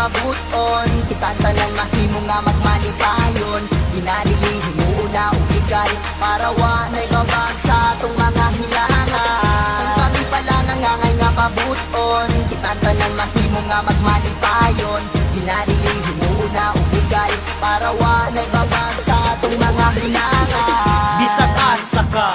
pabuton Kita tanan mahimo nga magmanipayon. Ginadili himuuna ubigay Para wanay babag sa atong mga hilangan Kung kami pala nangangay nga pabuton Kita tanan mahimo nga magmanipayon. Ginadili himuuna ubigay Para wanay babag sa atong mga hilangan Bisag asa ka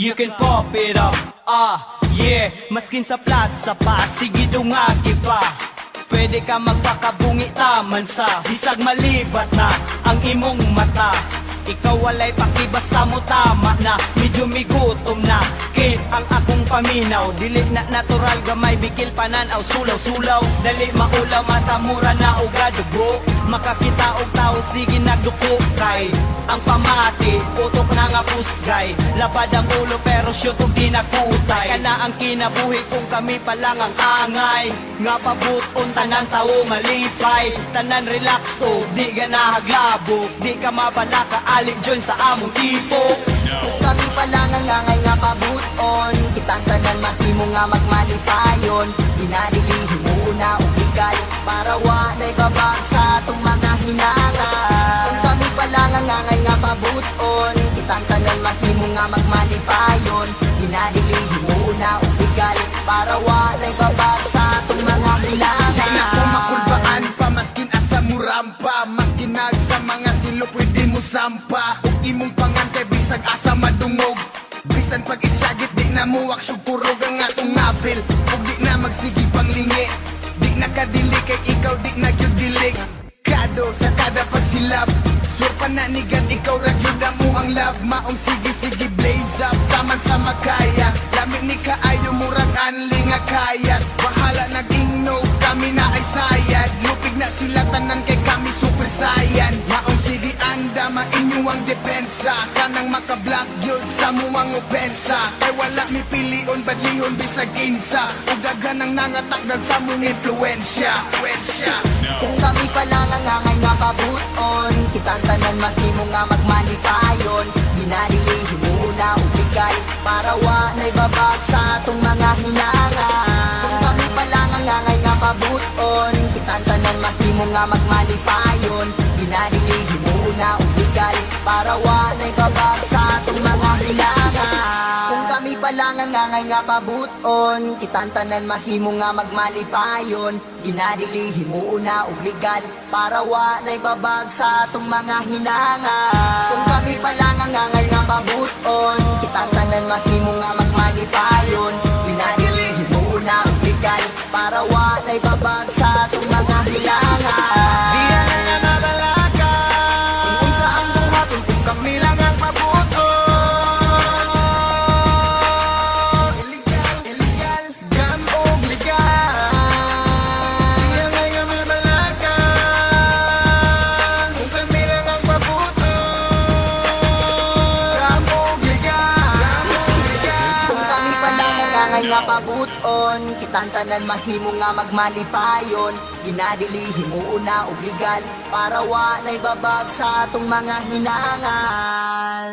You can pop it up. Ah, yeah. Maskin sa plaza pa. Sige dungagi pa Pwede ka magpakabungi taman sa Bisag malibat na Ang imong mata ikaw walay paki basta mo tama na. Medyo migutom na. Kid ang akong paminaw. Dili na natural gamay bigil pananaw Sulaw-sulaw Dali maulaw matamura na uga dugo Makakita og tao sige nagduko. Kay Ang pamati utok na nga pusgay. Labad ang ulo pero shoot og di nakutay Kana ang kinabuhi kung kami pa lang ang angay. Nga pabuton tanan tao malipay. Tanan relax o di ka nahaglabog Di ka mabalaka alik join sa among tipo. Kung kami pala nangangay nga pabuton. Kitang tanan mahimo nga magmanipayon Ginadili himuuna ubigay Para wanay babag sa atong mga hinangan Kung kami pala nangangay nga pabuton. Kitang tanan mahimo nga magmanipayon Ginadili himuuna ubigay Para wanay babag sa atong mga Kaya isyagit Di na muwak Sugkurog ang atong ngapil Ug di na magsigi panglingi Di na kadili Kay ikaw di na gyud dilig. Kado sa kada pagsilap. Swear pa na nigan Ikaw ragyuda mo ang love. Maong sige sige blaze up. Taman sa makaya. Lamig ni kaayo murag anli nga Mainyo ang depensa Kanang makablock yun sa muwang opensa. Kay wala mi pilion Badlihon bisag insa. Ug daghan ang nangatakdan sa mong influensya Influensya Kung kami pala nangangay nga pabuton Kitang tanan mahimo nga magmanipayon pala nangangay nga pabuton Kitang tanan mahimo nga magmanipayon Ginadili himuuna ubigay Para wanay babag sa atong mga hinangan Kung kami pala nangangay nga pabuton Kitang tanan mahimo nga magmalipayon. Ginadili himuuna obligan Para wanay babag sa atong mga hinangan. Kung kami pala nangangay nga pabuton Kitang tanan mahimo nga himuuna obligan Para wanay babag sa atong mga hinangan Di yan ang nanabalaka Kung saan buhaton kung ang mabuto. Illegal, illegal Gam og legal Di yan ang nanabalaka Kung kami lang ang mabuto. Gam og legal Kung kami pala nangangay nga pabuton Kitang tanan mahimo nga magmalipayon Ginadili himuuna obligan Para wanay babag sa atong mga hinangal